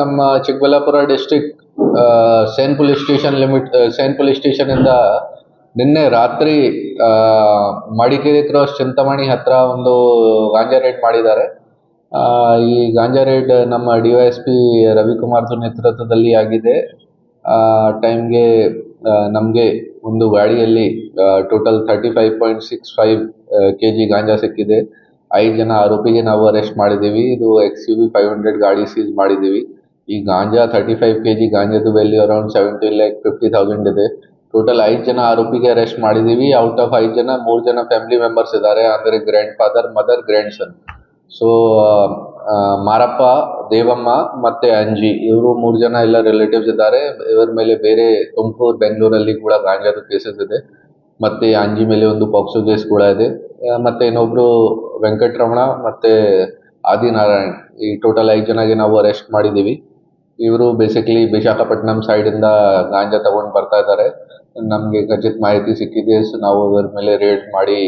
ನಮ್ಮ Chikkaballapur district CEN police station limit CEN police station ಇಂದ ನಿನ್ನೆ ರಾತ್ರಿ ಮಡಿಕೇರಿ ಕ್ರಾಸ್ ಚಿಂತಾಮಣಿ ಹತ್ರ ಒಂದು ಗಾಂಜಾ ರೇಡ್ ಮಾಡಿದ್ದಾರೆ. ಈ ಗಾಂಜಾ ರೇಡ್ ನಮ್ಮ ಡಿವೈಎಸ್ಪಿ ರವಿಕುಮಾರ್ ನೇತೃತ್ವದಲ್ಲಿ ಆಗಿದೆ. ಆ ಟೈಮ್ಗೆ ನಮಗೆ ಒಂದು ಗಾಡಿಯಲ್ಲಿ total thirty five point six five K G ganja ಸಿಕ್ಕಿದೆ. ಐದು ಜನ ಆರೋಪಿಗೆ ನಾವು ಅರೆಸ್ಟ್ ಮಾಡಿದ್ದೀವಿ. ಇದು X U V five hundred ಗಾಡಿ ಸೀಸ್ ಮಾಡಿದ್ದೀವಿ. ಈ ganja thirty five K G ಗಾಂಜಾದು value around seventy lakh fifty thousand ಇದೆ. ಟೋಟಲ್ ಐದು ಜನ ಆರೋಪಿಗೆ ಅರೆಸ್ಟ್ ಮಾಡಿದ್ದೀವಿ. ಔಟ್ ಆಫ್ ಐದು ಜನ, ಮೂರು ಜನ ಫ್ಯಾಮಿಲಿ ಮೆಂಬರ್ಸ್ ಇದ್ದಾರೆ. ಅಂದರೆ grandfather mother grandson so Marappa, Devamma ಮತ್ತೆ ಅಂಜಿ, ಇವರು ಮೂರು ಜನ ಎಲ್ಲ ರಿಲೇಟಿವ್ಸ್ ಇದ್ದಾರೆ. ಇವರ ಮೇಲೆ ಬೇರೆ ತುಮಕೂರು, ಬೆಂಗಳೂರಲ್ಲಿ ಕೂಡ ಗಾಂಜಾದು ಕೇಸಸ್ ಇದೆ. ಮತ್ತೆ ಅಂಜಿ ಮೇಲೆ ಒಂದು ಪಾಕ್ಸೋ ಕೇಸ್ ಕೂಡ ಇದೆ. ಮತ್ತೆ ಇನ್ನೊಬ್ರು ವೆಂಕಟರಮಣ ಮತ್ತೆ ಆದಿನಾರಾಯಣ್ ಈ ಟೋಟಲ್ ಐದು ಜನಗೆ ನಾವು ಅರೆಸ್ಟ್ ಮಾಡಿದ್ದೀವಿ. ಇವರು ಬೇಸಿಕಲಿ ವಿಶಾಖಪಟ್ಟಣಂ ಸೈಡಿಂದ ಗಾಂಜಾ ತಗೊಂಡು ಬರ್ತಾ ಇದ್ದಾರೆ. ನಮಗೆ ಖಚಿತ ಮಾಹಿತಿ ಸಿಕ್ಕಿದೆ ಸೊ ನಾವು ಇವ್ರ ಮೇಲೆ ರೇಡ್ ಮಾಡಿ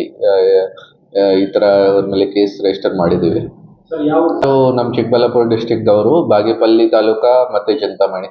ಈ ತರ ಇವ್ರ ಮೇಲೆ ಕೇಸ್ ರಿಜಿಸ್ಟರ್ ಮಾಡಿದ್ದೀವಿ. ಸರ್ ಯಾವ ಸೊ ನಮ್ಮ ಚಿಕ್ಕಬಳ್ಳಾಪುರ ಡಿಸ್ಟಿಕ್ದವರು ಬಾಗೇಪಲ್ಲಿ ತಾಲೂಕಾ ಮತ್ತೆ ಚಿಂತಾಮಣಿ.